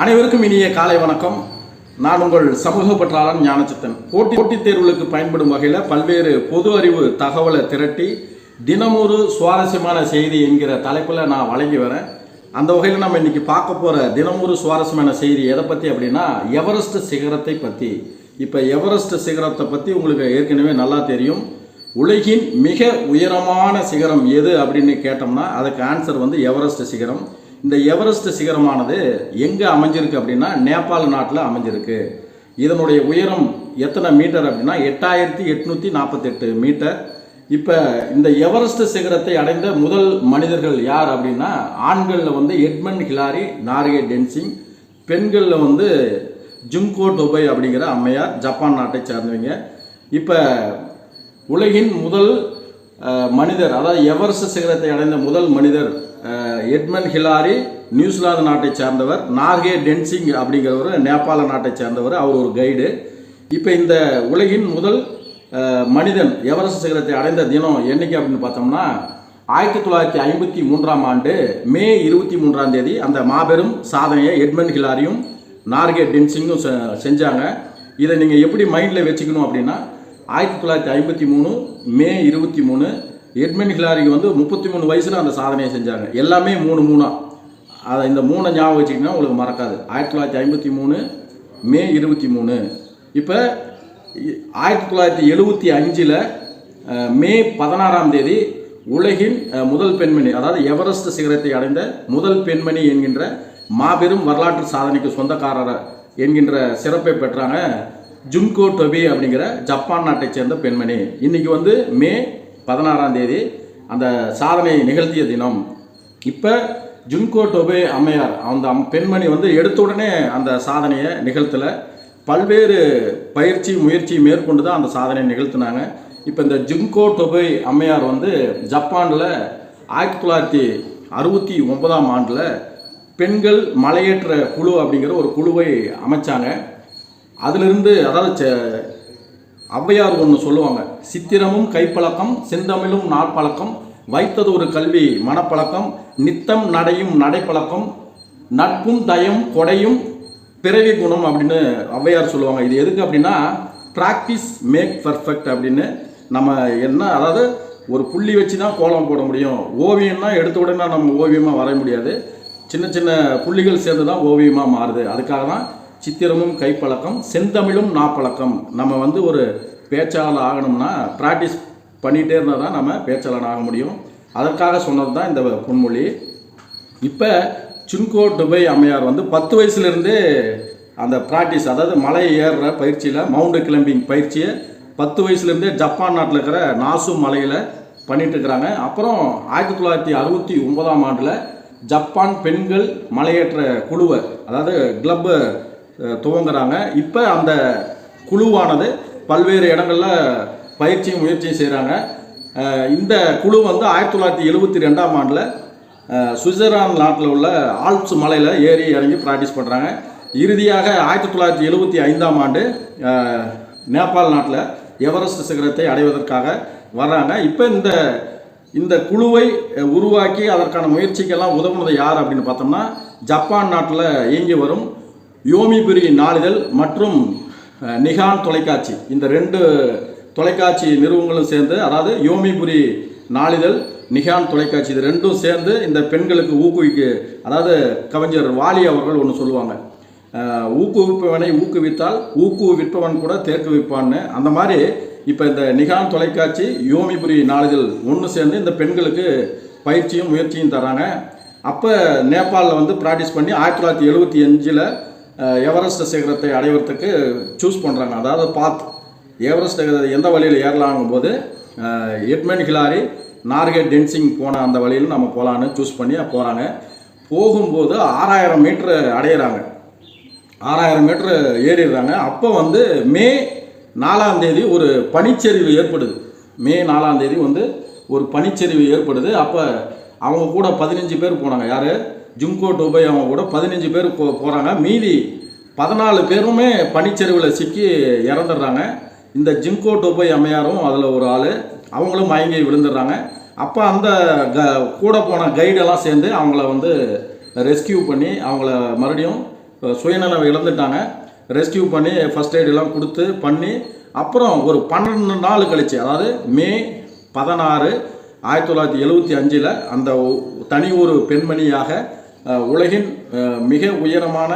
அனைவருக்கும் இனிய காலை வணக்கம். நான் உங்கள் சமூக பற்றாளன் ஞானச்சித்தன் போட்டி போட்டித் தேர்வுகளுக்கு பயன்படும் வகையில் பல்வேறு பொது அறிவு தகவலை திரட்டி தினமொரு சுவாரஸ்யமான செய்தி என்கிற தலைப்பில் நான் வழங்கி வரேன். அந்த வகையில் நம்ம இன்றைக்கி பார்க்க போகிற தினமொரு சுவாரஸ்யமான செய்தி எதை பற்றி அப்படின்னா எவரெஸ்ட் சிகரத்தை பற்றி இப்போ எவரெஸ்ட் சிகரத்தை பற்றி உங்களுக்கு ஏற்கனவே நல்லா தெரியும். உலகின் மிக உயரமான சிகரம் எது அப்படின்னு கேட்டோம்னா அதுக்கு ஆன்சர் வந்து எவரெஸ்ட் சிகரம். இந்த எவரெஸ்ட் சிகரமானது எங்கே அமைஞ்சிருக்கு அப்படின்னா நேபாள் நாட்டில் அமைஞ்சிருக்கு. இதனுடைய உயரம் எத்தனை மீட்டர் அப்படின்னா எட்டாயிரத்தி எட்நூற்றி நாற்பத்தெட்டு மீட்டர். இப்போ இந்த எவரெஸ்ட் சிகரத்தை அடைந்த முதல் மனிதர்கள் யார் அப்படின்னா ஆண்களில் வந்து எட்மண்ட் ஹிலாரி நார்கே டென்சிங் பெண்களில் வந்து ஜுங்கோ டொபை அப்படிங்கிற அம்மையார் ஜப்பான் நாட்டை சேர்ந்தவங்க. இப்போ உலகின் முதல் மனிதர் அதாவது எவரெஸ்ட் சிகரத்தை அடைந்த முதல் மனிதர் எட்மன் ஹிலாரி நியூசிலாந்து நாட்டை சேர்ந்தவர் நார்கே டென்சிங் அப்படிங்கிறவர் நேபாள நாட்டை சேர்ந்தவர் அவர் ஒரு கைடு. இப்போ இந்த உலகின் முதல் மனிதன் எவரெஸ்ட் சிகரத்தை அடைந்த தினம் என்னைக்கு அப்படின்னு பார்த்தோம்னா ஆயிரத்தி தொள்ளாயிரத்தி ஐம்பத்தி மூன்றாம் ஆண்டு மே இருபத்தி மூன்றாம் தேதி அந்த மாபெரும் சாதனையை எட்மன் ஹிலாரியும் நார்கே டென்சிங்கும் செ- செஞ்சாங்க. இதை நீங்கள் எப்படி மைண்டில் வச்சுக்கணும் அப்படின்னா ஆயிரத்தி தொள்ளாயிரத்தி ஐம்பத்தி மூணு மே இருபத்தி மூணு எட்மின் ஹிலாரிக்கு வந்து முப்பத்தி மூணு வயசில் அந்த சாதனையை செஞ்சாங்க. எல்லாமே மூணு மூணாக அதை இந்த மூணை ஞாபகம் வச்சுக்கிட்டீங்கன்னா உங்களுக்கு மறக்காது. ஆயிரத்தி தொள்ளாயிரத்தி ஐம்பத்தி மூணு மே இருபத்தி மூணு. இப்போ ஆயிரத்தி தொள்ளாயிரத்தி எழுபத்தி அஞ்சில் மே பதினாறாம் தேதி உலகின் முதல் பெண்மணி அதாவது எவரெஸ்ட் சிகரத்தை அடைந்த முதல் பெண்மணி என்கின்ற மாபெரும் வரலாற்று சாதனைக்கு சொந்தக்காரர் என்கின்ற சிறப்பை பெற்றாங்க ஜுன்கோ டொபி அப்படிங்கிற ஜப்பான் நாட்டை சேர்ந்த பெண்மணி. இன்னைக்கு வந்து மே பதினாறாம் தேதி அந்த சாதனை நிகழ்த்திய தினம். இப்போ ஜுன்கோ டொபே அம்மையார் அந்த அம்- பெண்மணி வந்து எடுத்த உடனே அந்த சாதனையை நிகழ்த்தலை. பல்வேறு பயிற்சி முயற்சி மேற்கொண்டு தான் அந்த சாதனையை நிகழ்த்தினாங்க. இப்போ இந்த ஜுன்கோ டொபே அம்மையார் வந்து ஜப்பானில் ஆயிரத்தி தொள்ளாயிரத்தி அறுபத்தி ஒன்பதாம் ஆண்டில் பெண்கள் மலையேற்ற குழு அப்படிங்கிற ஒரு குழுவை அமைச்சாங்க. அதிலிருந்து அதாவது ஔவையார் ஒன்று சொல்லுவாங்க. சித்திரமும் கைப்பழக்கம் செந்தமிழும் நாட்பழக்கம் வைத்தது ஒரு கல்வி மனப்பழக்கம் நித்தம் நடையும் நடைப்பழக்கம் நட்பும் தயம் கொடையும் பிறவி குணம் அப்படின்னு ஔவையார் சொல்லுவாங்க. இது எதுக்கு அப்படின்னா ப்ராக்டிஸ் மேக் பர்ஃபெக்ட் அப்படின்னு நம்ம என்ன அதாவது ஒரு புள்ளி வச்சு தான் கோலம் போட முடியும். ஓவியம்னா எடுத்த உடனே நம்ம ஓவியமாக வரைய முடியாது. சின்ன சின்ன புள்ளிகள் சேர்ந்து தான் ஓவியமாக மாறுது. அதுக்காக தான் சித்திரமும் கைப்பழக்கம் செந்தமிழும் நாப்பழக்கம். நம்ம வந்து ஒரு பேச்சாளர் ஆகணும்னா ப்ராக்டிஸ் பண்ணிகிட்டே இருந்தால் தான் நம்ம பேச்சாளர் ஆக முடியும். அதற்காக சொன்னது தான் இந்த பொன்மொழி. இப்போ சுன்கோ துபை அம்மையார் வந்து பத்து வயசுலேருந்தே அந்த ப்ராக்டிஸ் அதாவது மலை ஏறுற பயிற்சியில் மவுண்ட் கிளம்பிங் பயிற்சியை பத்து வயசுலேருந்தே ஜப்பான் நாட்டில் இருக்கிற நாசு மலையில் பண்ணிகிட்ருக்கிறாங்க அப்புறம் ஆயிரத்தி தொள்ளாயிரத்தி அறுபத்தி ஒன்பதாம் ஆண்டில் ஜப்பான் பெண்கள் மலையேற்ற குழுவை அதாவது கிளப்பை துவங்குறாங்க. இப்போ அந்த குழுவானது பல்வேறு இடங்களில் பயிற்சியும் முயற்சியும் செய்கிறாங்க இந்த குழு வந்து ஆயிரத்தி தொள்ளாயிரத்தி எழுபத்தி ரெண்டாம் ஆண்டில் சுவிட்சர்லாந்து நாட்டில் உள்ள ஆல்ப்ஸ் மலையில் ஏறி இறங்கி ப்ராக்டிஸ் பண்ணுறாங்க இறுதியாக ஆயிரத்தி தொள்ளாயிரத்தி எழுபத்தி ஐந்தாம் ஆண்டு நேபாள் நாட்டில் எவரெஸ்ட் சிகரத்தை அடைவதற்காக வர்றாங்க. இப்போ இந்த இந்த குழுவை உருவாக்கி அதற்கான முயற்சிக்கெல்லாம் உதவுனது யார் அப்படின்னு பார்த்தோம்னா ஜப்பான் நாட்டில் இயங்கி வரும் யோமிபுரி நாளிதழ் மற்றும் நிகான் தொலைக்காட்சி. இந்த ரெண்டு தொலைக்காட்சி நிறுவனங்களும் சேர்ந்து அதாவது யோமிபுரி நாளிதழ் நிகான் தொலைக்காட்சி இது ரெண்டும் சேர்ந்து இந்த பெண்களுக்கு ஊக்குவிக்கு அதாவது கவிஞர் வாலி அவர்கள் ஒன்று சொல்லுவாங்க. ஊக்குவிப்பவனை ஊக்குவித்தால் ஊக்குவிப்பவன் கூட தேக்குவிப்பான்னு அந்த மாதிரி இப்போ இந்த நிகான் தொலைக்காட்சி யோமிபுரி நாளிதழ் ஒன்று சேர்ந்து இந்த பெண்களுக்கு பயிற்சியும் முயற்சியும் தராங்க. அப்போ நேபாளில் வந்து ப்ராக்டிஸ் பண்ணி ஆயிரத்தி தொள்ளாயிரத்தி எழுபத்தி அஞ்சில் எவரெஸ்ட் சிகரத்தை அடைவதற்கு சூஸ் பண்ணுறாங்க அதாவது பாத் எவரெஸ்ட் சிகரத்தை எந்த வழியில் ஏறலாங்கும் போது எட்மன் ஹிலாரி நார்கே டென்சிங் போன அந்த வழியில் நம்ம போகலான்னு சூஸ் பண்ணி போகிறாங்க போகும்போது ஆறாயிரம் மீட்ரு அடையிறாங்க. ஆறாயிரம் மீட்ரு ஏறிடுறாங்க. அப்போ வந்து மே நாலாம் தேதி ஒரு பனிச்சரிவு ஏற்படுது. மே நாலாம் தேதி வந்து ஒரு பனிச்சரிவு ஏற்படுது. அப்போ அவங்க கூட பதினஞ்சு பேர் போனாங்க. யார்? ஜுங்கோ டோபை கூட பதினஞ்சு பேர் போ போகிறாங்க மீதி பதினாலு பேருமே பனிச்சரிவில் சிக்கி இறந்துடுறாங்க. இந்த ஜிம்கோ டோபை அம்மையாரும் அதில் ஒரு ஆள் அவங்களும் மயங்கி விழுந்துடுறாங்க. அப்போ அந்த க கூட போன கைடெல்லாம் சேர்ந்து அவங்கள வந்து ரெஸ்கியூ பண்ணி அவங்கள மறுபடியும் சுயநலம் இழந்துட்டாங்க. ரெஸ்கியூ பண்ணி ஃபர்ஸ்ட் எய்ட் எல்லாம் கொடுத்து பண்ணி அப்புறம் ஒரு பன்னெண்டு நாள் கழிச்சு அதாவது மே பதினாறு ஆயிரத்தி தொள்ளாயிரத்தி எழுபத்தி அஞ்சில் அந்த ஒ- தனி ஒரு பெண்மணியாக உலகின் மிக உயரமான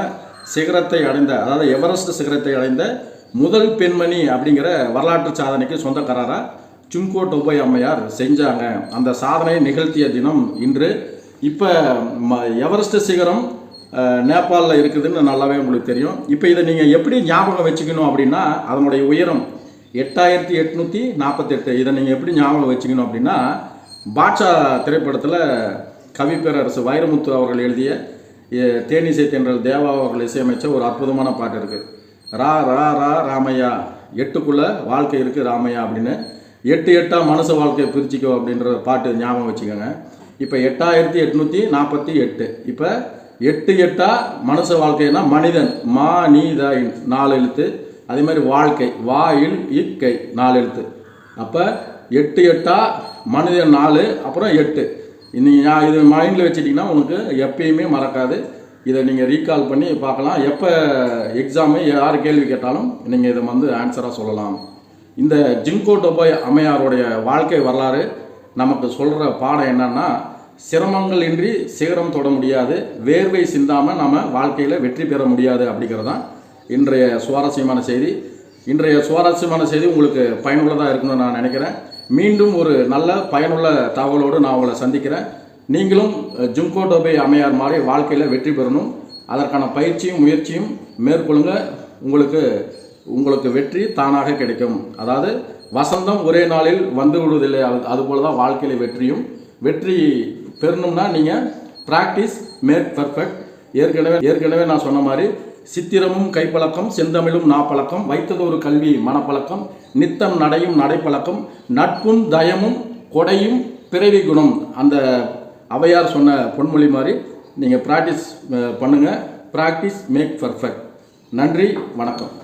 சிகரத்தை அடைந்த அதாவது எவரெஸ்ட் சிகரத்தை அடைந்த முதல் பெண்மணி அப்படிங்கிற வரலாற்று சாதனைக்கு சொந்தக்காரராக சும்கோ டொபை அம்மையார் செஞ்சாங்க. அந்த சாதனையை நிகழ்த்திய தினம் இன்று. இப்போ எவரெஸ்ட் சிகரம் நேபாளில் இருக்குதுன்னு நல்லாவே உங்களுக்கு தெரியும். இப்போ இதை நீங்கள் எப்படி ஞாபகம் வச்சுக்கணும் அப்படின்னா அதனுடைய உயரம் எட்டாயிரத்தி எட்நூற்றி நாற்பத்தெட்டு. இதை நீங்கள் எப்படி ஞாபகம் வச்சுக்கணும் அப்படின்னா பாட்ஷா திரைப்படத்தில் கவி பேரரசு வைரமுத்து அவர்கள் எழுதிய தேனிசை தென்றல் தேவா அவர்கள் இசையமைச்ச ஒரு அற்புதமான பாட்டு இருக்குது ரா ரா ரா ராமையா எட்டுக்குள்ள வாழ்க்கை இருக்குது ராமையா அப்படின்னு. எட்டு எட்டாக மனுஷ வாழ்க்கையை பிரிச்சுக்கோ அப்படின்ற பாட்டு ஞாபகம் வச்சுக்கோங்க. இப்போ எட்டாயிரத்தி எட்நூற்றி நாற்பத்தி எட்டு. இப்போ எட்டு எட்டாக மனுஷ வாழ்க்கைனா மனிதன் மா நீ த நாலு எழுத்து. அதே மாதிரி வாழ்க்கை வாயில் இக்கை நாலு எழுத்து. அப்போ எட்டு எட்டாக மனிதன் நாலு அப்புறம் எட்டு. நீங்கள் இது மைண்டில் வச்சிட்டிங்கன்னா உங்களுக்கு எப்பயுமே மறக்காது. இதை நீங்கள் ரீகால் பண்ணி பார்க்கலாம். எப்போ எக்ஸாமு யார் கேள்வி கேட்டாலும் நீங்கள் இதை வந்து ஆன்சராக சொல்லலாம். இந்த ஜிங்கோ டொபாய் அம்மையாருடைய வாழ்க்கை வரலாறு நமக்கு சொல்கிற பாடம் என்னன்னா சிரமங்கள் இன்றி சிகரம் தொட முடியாது வேர்வை சிந்தாமல் நம்ம வாழ்க்கையில் வெற்றி பெற முடியாது அப்படிங்கிறது தான் இன்றைய சுவாரஸ்யமான செய்தி. இன்றைய சுவாரஸ்யமான செய்தி உங்களுக்கு பயனுள்ளதாக இருக்கணும்னு நான் நினைக்கிறேன். மீண்டும் ஒரு நல்ல பயனுள்ள தகவலோடு நான் உங்களை சந்திக்கிறேன். நீங்களும் ஜும்கோ டோபே அமையார் மாதிரி வாழ்க்கையில் வெற்றி பெறணும். அதற்கான பயிற்சியும் முயற்சியும் மேற்கொள்ளுங்க. உங்களுக்கு உங்களுக்கு வெற்றி தானாக கிடைக்கும். அதாவது வசந்தம் ஒரே நாளில் வந்து விடுவதில்லை. அது தான் வாழ்க்கையில் வெற்றியும். வெற்றி பெறணும்னா நீங்கள் ப்ராக்டிஸ் மேக் பர்ஃபெக்ட் ஏற்கனவே ஏற்கனவே நான் சொன்ன மாதிரி சித்திரமும் கைப்பழக்கம் செந்தமிழும் நாப்பழக்கம் வைத்ததொரு கல்வி மனப்பழக்கம் நித்தம் நடையும் நடைப்பழக்கம் நட்பும் தயமும் கொடையும் பிறவி குணம். அந்த அவையார் சொன்ன பொன்மொழி மாதிரி நீங்கள் ப்ராக்டிஸ் பண்ணுங்கள் ப்ராக்டிஸ் மேக் பர்ஃபெக்ட் நன்றி வணக்கம்.